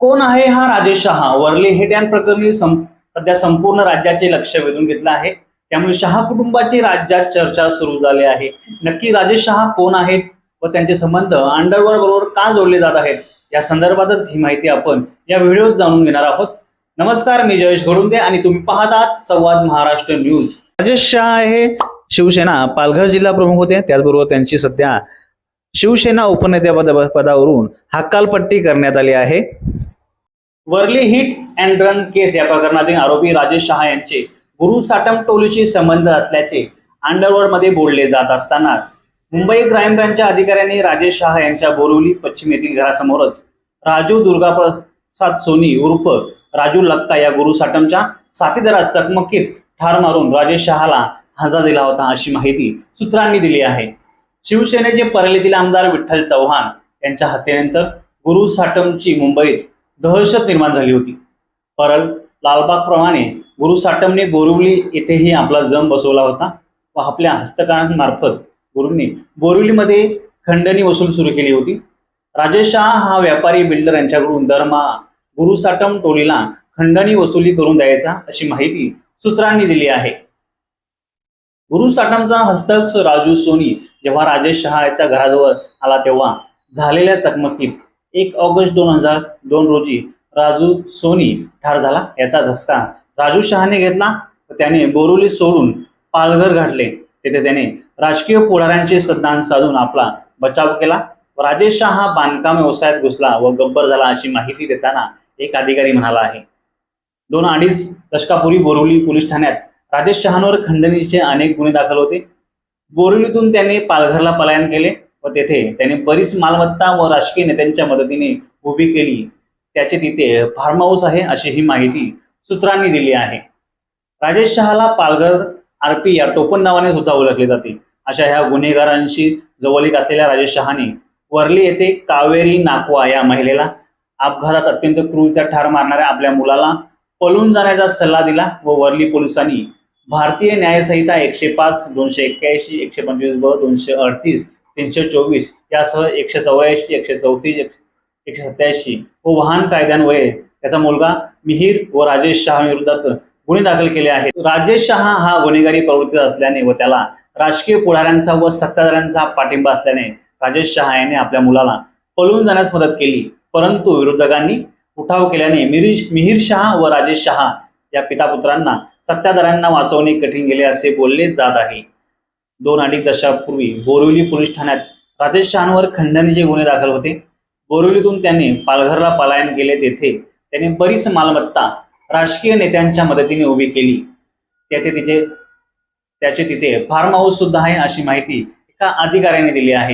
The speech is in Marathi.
कोण आहे हा राजेश शहा? वर्ले हेट्यान प्रकरणी सध्या संपूर्ण राज्याचे लक्ष वेधून घेतलं आहे. त्यामुळे शहा कुटुंबाची राज्यात चर्चा सुरू झाली आहे. नक्की राजेश शहा कोण आहेत व त्यांचे संबंध अंडरवर्ल्ड बरोबर का जोडले जात आहेत? या संदर्भातच ही माहिती आपण या व्हिडिओत जाणून घेणार आहोत. नमस्कार मी जयेश घोडुंदे आणि तुम्ही पाहतात संवाद महाराष्ट्र न्यूज. राजेश शहा हे शिवसेना पालघर जिल्हा प्रमुख होते. त्याचबरोबर त्यांची सध्या शिवसेना उपनेत्या पदावरून हक्कालपट्टी करण्यात आली आहे. Worli hit and run case या प्रकरणातील आरोपी राजेश शहा यांचे गुरु साटम टोलीशी संबंध असल्याचे अंडरवर्डमध्ये बोलले जात असताना मुंबई क्राईम ब्रँचच्या अधिकाऱ्यांनी राजेश शहा यांच्या बोरिवली पश्चिम येथील घरासमोरच राजू दुर्गाप्रसाद सोनी उर्फ राजू लक्का या गुरु साटमच्या साथीदारात चकमकीत ठार मारून राजेश शहाला हजा दिला होता अशी माहिती सूत्रांनी दिली आहे. शिवसेनेचे परलेतील आमदार विठ्ठल चव्हाण यांच्या हत्येनंतर गुरु साटमची मुंबईत दहशत निर्माण झाली होती. परल लालबागप्रमाणे गुरु साटमने बोरिवली येथेही आपला जम बसवला होता व आपल्या हस्तकारांमार्फत गुरूंनी बोरिवलीमध्ये खंडणी वसूल सुरू केली होती. राजेश शहा हा व्यापारी बिल्डर यांच्याकडून दरमा गुरु साटम टोलीला खंडणी वसुली करून द्यायचा अशी माहिती सूत्रांनी दिली आहे. गुरु साटमचा हस्तक राजू सोनी जेव्हा राजेश शहा याच्या घराजवळ आला तेव्हा झालेल्या चकमकीत एक ऑगस्ट दोन हजार दोन रोजी राजू सोनी ठार झाला. याचा धसका राजू शहाने घेतला. त्याने बोरुली सोडून पालघर गाठले. तेथे त्याने राजकीय पुढाऱ्यांचे सद्दान साधून आपला बचाव केला. राजेश शहा हा बांधकाम व्यवसायात घुसला व गब्बर झाला अशी माहिती देताना एक अधिकारी म्हणाला आहे. दोन अडीच दशकापूर्वी बोरिवली पोलीस ठाण्यात राजेश शहांवर खंडणीचे अनेक गुन्हे दाखल होते. बोरिवलीतून त्याने पालघरला पलायन केले. व तेथे त्याने बरीच मालमत्ता व राजकीय नेत्यांच्या मदतीने उभी केली. त्याचे तिथे फार्म हाऊस आहे अशी ही माहिती सूत्रांनी दिली आहे. राजेश शहाला पालघर आरपी या टोपण नावाने सुद्धा ओळखले जाते. अशा ह्या गुन्हेगारांशी जवळीक असलेल्या राजेश शहाने वर्ली येथे कावेरी नाकवा या महिलेला अपघातात अत्यंत क्रूरत्या ठार मारणाऱ्या आपल्या मुलाला पळून जाण्याचा सल्ला दिला व वर्ली पोलिसांनी भारतीय न्यायसंहिता एकशे पाच दोनशे एक्क्याऐंशी एकशे पंचवीस ब दोनशे अडतीस तीनशे चोवीस यासह एकशे चौऱ्याऐंशी एकशे चौतीस एकशे सत्याऐंशी व वाहन कायद्यान्वये त्याचा मुलगा मिहीर व राजेश शहा विरोधात गुन्हे दाखल केले आहेत. राजेश शहा हा गुन्हेगारी प्रवृत्तीचा असल्याने व त्याला राजकीय पुढाऱ्यांचा व सत्ताधाऱ्यांचा पाठिंबा असल्याने राजेश शहा याने आपल्या मुलाला पळून जाण्यास मदत केली. परंतु विरोधकांनी उठाव केल्याने मिरीश मिहीर शहा व राजेश शहा या पितापुत्रांना सत्ताधाऱ्यांना वाचवणे कठीण गेले असे बोलले जात आहे. दोन अडीच दशकापूर्वी बोरिवली पोलीस ठाण्यात राजेश शहावर खंडणीचे गुन्हे दाखल होते बोरिवलीतून त्यांनी पालघरला पलायन केले तेथे त्यांनी बरीच मालमत्ता राजकीय नेत्यांच्या मदतीने उभी केली. त्याचे तिचे त्याचे तिथे फार्म हाऊस सुद्धा आहे अशी माहिती एका अधिकाऱ्याने दिली आहे.